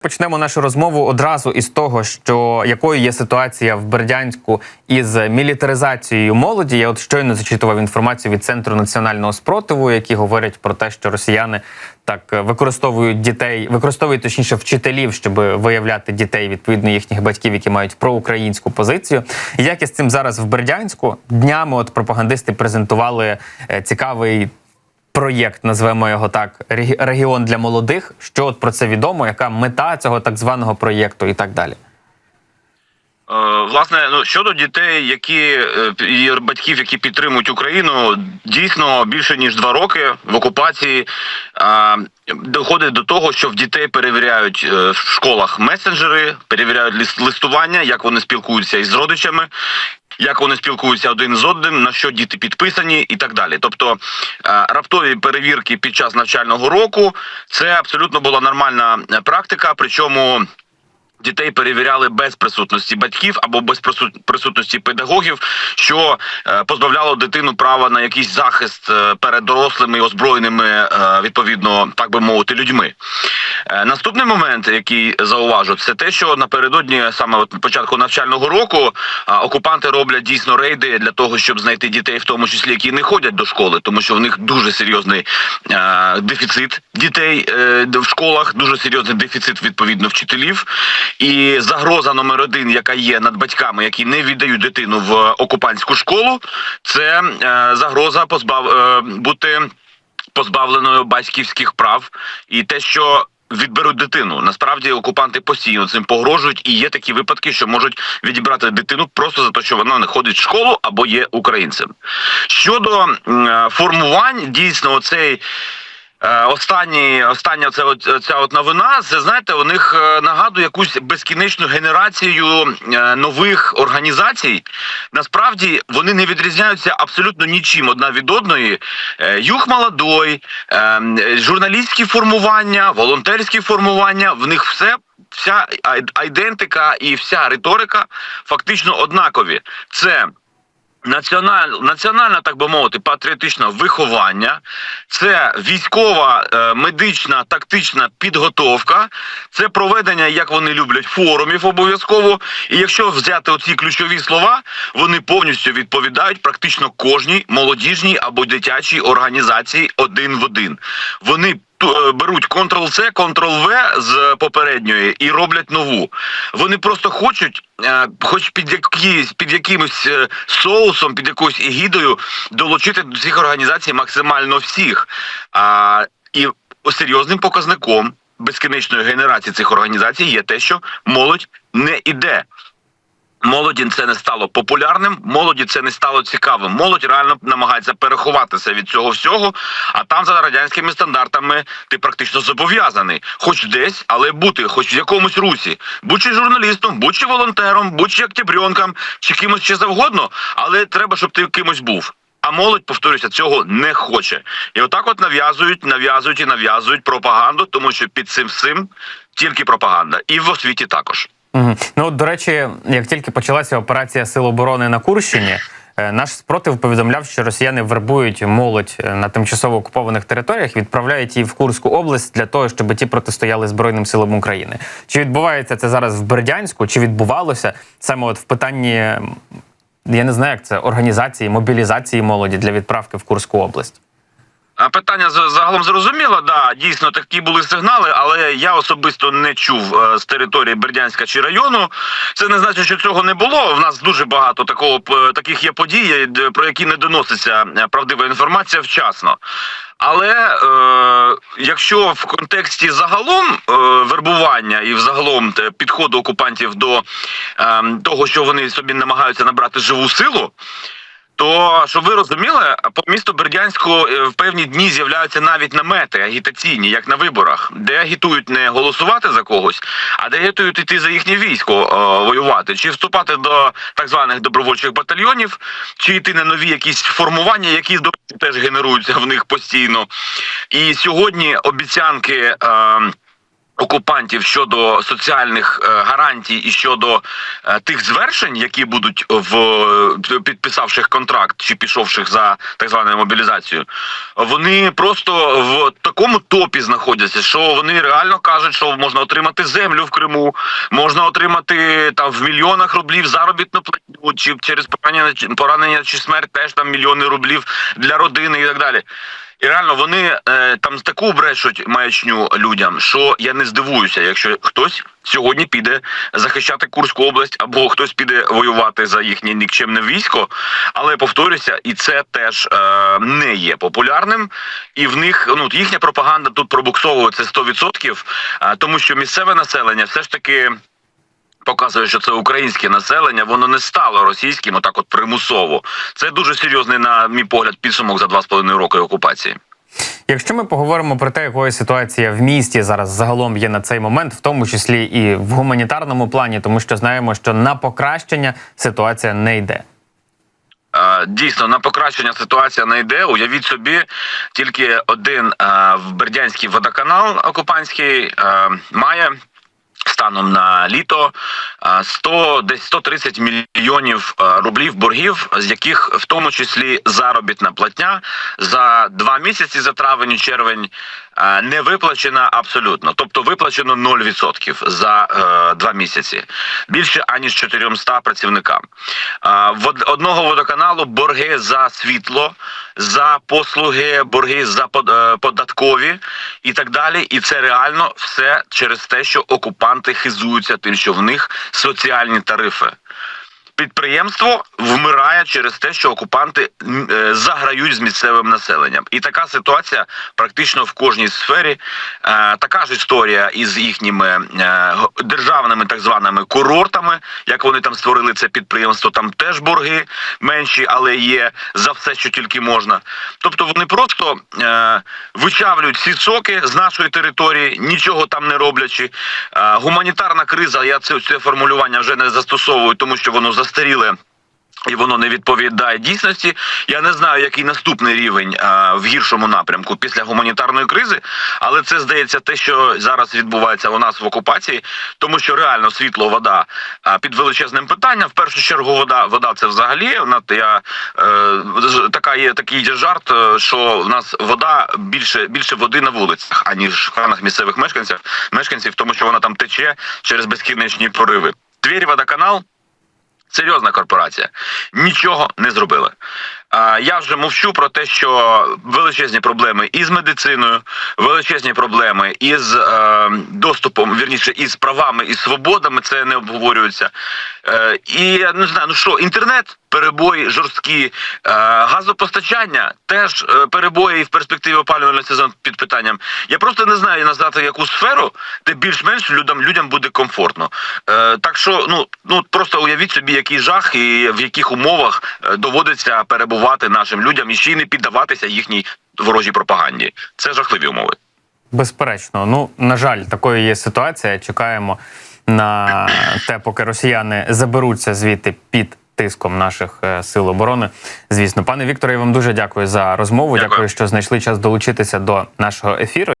Почнемо нашу розмову одразу із того, що якою є ситуація в Бердянську із мілітаризацією молоді. Я от щойно зачитував інформацію від центру національного спротиву, які говорять про те, що росіяни так використовують дітей, використовують точніше вчителів, щоб виявляти дітей відповідно їхніх батьків, які мають проукраїнську позицію. Як із цим зараз в Бердянську днями от пропагандисти презентували е, цікавий проєкт, назвемо його так, регіон для молодих. Що от про це відомо? Яка мета цього так званого проєкту і так далі? Е, Власне, ну щодо дітей, які е, і батьків, які підтримують Україну, дійсно більше ніж два роки в окупації а, доходить до того, що в дітей перевіряють е, в школах месенджери, перевіряють листування, як вони спілкуються із родичами. Як вони спілкуються один з одним, на що діти підписані, і так далі. Тобто е, раптові перевірки під час навчального року це абсолютно була нормальна е, практика. Причому Дітей перевіряли без присутності батьків або без присут- присутності педагогів, що е, позбавляло дитину права на якийсь захист е, перед дорослими і озброєними е, відповідно, так би мовити, людьми. Наступний момент, який зауважу, це те, що напередодні саме от початку навчального року окупанти роблять дійсно рейди для того, щоб знайти дітей, в тому числі які не ходять до школи, тому що в них дуже серйозний дефіцит дітей в школах, дуже серйозний дефіцит відповідно вчителів. І загроза номер один, яка є над батьками, які не віддають дитину в окупантську школу, це е, загроза позбав е, бути позбавленою батьківських прав і те, що. Відберуть дитину. Насправді окупанти постійно цим погрожують, і є такі випадки, що можуть відібрати дитину просто за те, що вона не ходить в школу або є українцем. Щодо е, формувань, дійсно, оцей Е, Останні, остання це ця от новина, це знаєте, у них е, нагадує якусь безкінечну генерацію е, нових організацій. Насправді вони не відрізняються абсолютно нічим одна від одної. Е, Юг молодой, е, журналістські формування, волонтерські формування. В них все. Вся айдентика і вся риторика фактично однакові. Це Національ, національне, так би мовити, патріотичне виховання, це військова, е, медична, тактична підготовка, це проведення, як вони люблять, форумів обов'язково. І якщо взяти оці ключові слова, вони повністю відповідають практично кожній молодіжній або дитячій організації один в один. Вони беруть Ctrl-C, Ctrl-V з попередньої і роблять нову. Вони просто хочуть, е, хоч під якийсь під якимось е, соусом, під якоюсь егідою, долучити до цих організацій максимально всіх. А, і серйозним показником безкінечної генерації цих організацій є те, що молодь не іде. Молоді це не стало популярним, молоді це не стало цікавим. Молодь реально намагається переховатися від цього всього. А там за радянськими стандартами ти практично зобов'язаний, хоч десь, але бути, хоч в якомусь русі, будь чи журналістом, будь чи волонтером, будь чи октябрьонком, чи кимось ще завгодно, але треба, щоб ти кимось був. А молодь, повторюся, цього не хоче. І отак от нав'язують, нав'язують і нав'язують пропаганду, тому що під цим всім тільки пропаганда, і в освіті також. Ну от, до речі, як тільки почалася операція Сил оборони на Курщині, е, наш спротив повідомляв, що росіяни вербують молодь е, на тимчасово окупованих територіях, відправляють її в Курську область для того, щоб ті протистояли Збройним силам України. Чи відбувається це зараз в Бердянську? Чи відбувалося саме от в питанні? Я не знаю, як це організації, мобілізації молоді для відправки в Курську область. Питання загалом зрозуміло. Да, дійсно такі були сигнали, але я особисто не чув е, з території Бердянська чи району. Це не значить, що цього не було. В нас дуже багато такого п- таких є подій, про які не доноситься е, правдива інформація вчасно. Але е, якщо в контексті загалом е, вербування і взагалом підходу окупантів до е, того, що вони собі намагаються набрати живу силу. То щоб ви розуміли, по місту Бердянську е, в певні дні з'являються навіть намети агітаційні, як на виборах, де агітують не голосувати за когось, а де агітують іти за їхнє військо е, воювати, чи вступати до так званих добровольчих батальйонів, чи йти на нові якісь формування, які до теж генеруються в них постійно. І сьогодні обіцянки. Е, окупантів щодо соціальних е, гарантій і щодо е, тих звершень, які будуть в е, підписавших контракт чи пішовших за так званою мобілізацією, вони просто в такому топі знаходяться, що вони реально кажуть, що можна отримати землю в Криму, можна отримати там в мільйонах рублів заробітну платню, чи через поранення, поранення чи смерть теж там мільйони рублів для родини і так далі. І реально вони е, там таку брешуть маячню людям, що я не здивуюся, якщо хтось сьогодні піде захищати Курську область, або хтось піде воювати за їхнє нікчемне військо. Але повторюся, і це теж е, не є популярним. І в них ну їхня пропаганда тут пробуксовує це 100%, е, тому що місцеве населення все ж таки показує, що це українське населення, воно не стало російським, отак от примусово. Це дуже серйозний, на мій погляд, підсумок за два з половиною роки окупації. Якщо ми поговоримо про те, якою ситуація в місті зараз загалом є на цей момент, в тому числі і в гуманітарному плані, тому що знаємо, що на покращення ситуація не йде. Дійсно, на покращення ситуація не йде. Уявіть собі, тільки один в Бердянський водоканал окупантський е, має станом на літо е, 100, десь 130 мільйонів рублів боргів, з яких в тому числі заробітна платня за два місяці за травень і червень е, не виплачена абсолютно. Тобто виплачено 0% за е, два місяці. Більше аніж 400 працівникам. Е, одного водоканалу борги за світло, за послуги, борги за е, податкові і так далі. І це реально все через те, що окупанти хизуються тим, що в них соціальні тарифи. Підприємство вмирає через те, що окупанти е, заграють з місцевим населенням, і така ситуація практично в кожній сфері. Е, така ж історія із їхніми е, державними так званими курортами. Як вони там створили це підприємство, там теж борги менші, але є за все, що тільки можна. Тобто вони просто вичавлюють всі соки з нашої території, нічого там не роблячи. Гуманітарна криза, я це, це формулювання вже не застосовую, тому що воно застаріле. І воно не відповідає дійсності. Я не знаю, який наступний рівень а, в гіршому напрямку після гуманітарної кризи, але це здається те, що зараз відбувається у нас в окупації, тому що реально світло, вода а, під величезним питанням. В першу чергу, вода, вода це взагалі. Вона я е, така є такий жарт, е, що в нас вода більше більше води на вулицях, аніж в кранах місцевих мешканців, мешканців, тому що вона там тече через безкінечні пориви. Твір водоканал. Серйозна корпорація нічого не зробила. Я вже мовчу про те, що величезні проблеми із медициною, величезні проблеми із е, доступом, вірніше, із правами і свободами. Це не обговорюється. Е, і я не знаю, ну що, інтернет, перебої жорсткі, е, газопостачання теж перебої і в перспективі опалювального сезону під питанням. Я просто не знаю назвати яку сферу, де більш-менш людям людям буде комфортно. Так що, ну ну просто уявіть собі, який жах і в яких умовах доводиться перебувати нашим людям і ще й не піддаватися їхній ворожій пропаганді. Це жахливі умови. Безперечно, ну на жаль, такою є ситуація. Чекаємо на те, поки росіяни заберуться звідти під тиском наших е, сил оборони. Звісно, пане Вікторе, я вам дуже дякую за розмову. Дякую. дякую що знайшли час долучитися до нашого ефіру.